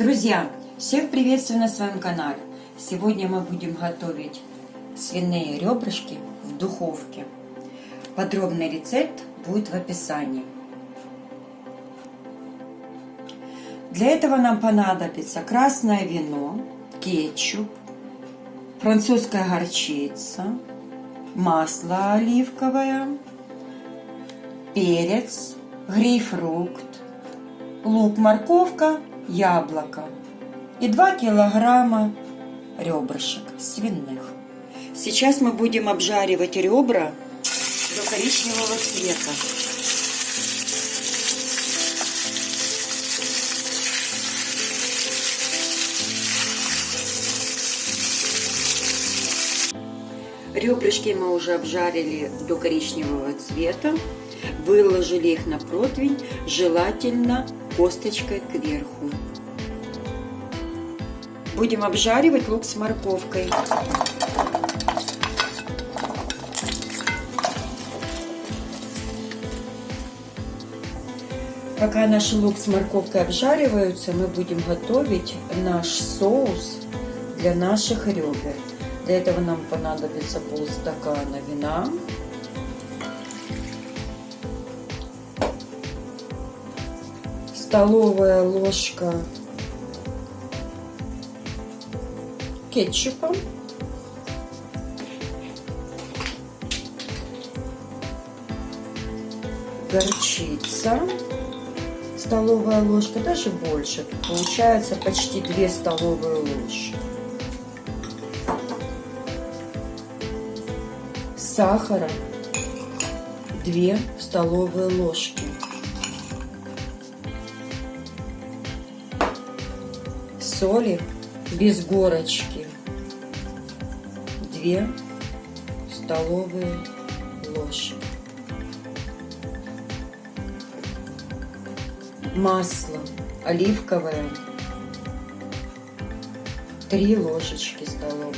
Друзья, всех приветствую на своем канале. Сегодня мы будем готовить свиные ребрышки в духовке. Подробный рецепт будет в описании. Для этого нам понадобится красное вино, кетчуп, французская горчица, масло оливковое, перец, грейпфрукт, лук, морковка, яблоко и 2 килограмма ребрышек свиных. Сейчас мы будем обжаривать ребра до коричневого цвета. Ребрышки мы уже обжарили до коричневого цвета. Выложили их на противень, желательно косточкой кверху. Будем обжаривать лук с морковкой. Пока наш лук с морковкой обжариваются, мы будем готовить наш соус для наших ребер. Для этого нам понадобится полстакана вина, столовая ложка кетчупа, горчица, столовая ложка, даже больше, получается почти 2 столовые ложки. Сахара 2 столовые ложки. Соли без горочки 2 столовые ложки. Масло оливковое 3 ложечки столовых.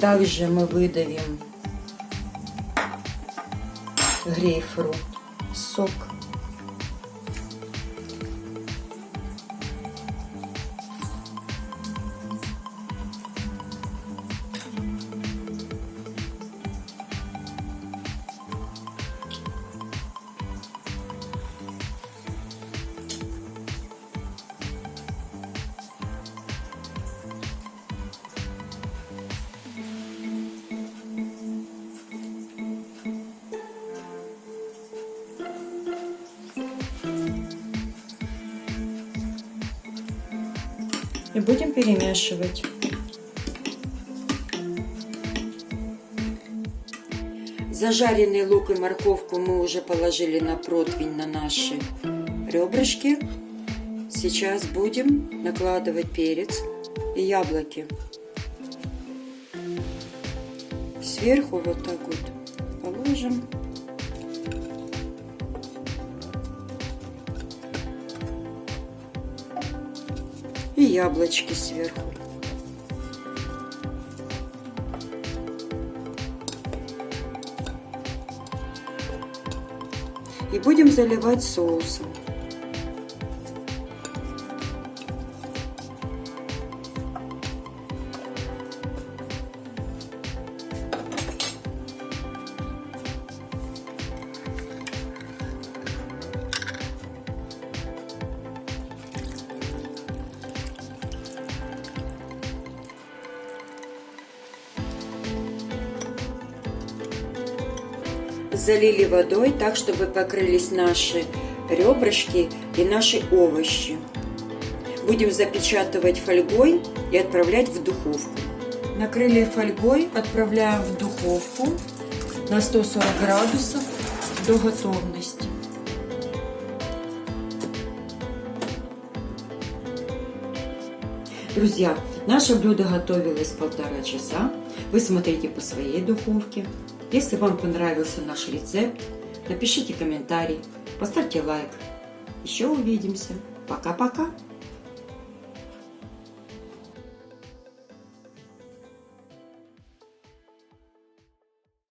Также мы выдавим грейпфрут, сок. И будем перемешивать. Зажаренный лук и морковку мы уже положили на противень на наши ребрышки. Сейчас будем накладывать перец и яблоки. Сверху вот так вот положим. И яблочки сверху. И будем заливать соусом. Залили водой так, чтобы покрылись наши ребрышки и наши овощи. Будем запечатывать фольгой и отправлять в духовку. Накрыли фольгой, отправляем в духовку на 140 градусов до готовности. Друзья, наше блюдо готовилось полтора часа. Вы смотрите по своей духовке. Если вам понравился наш рецепт, напишите комментарий, поставьте лайк. Еще увидимся. Пока-пока.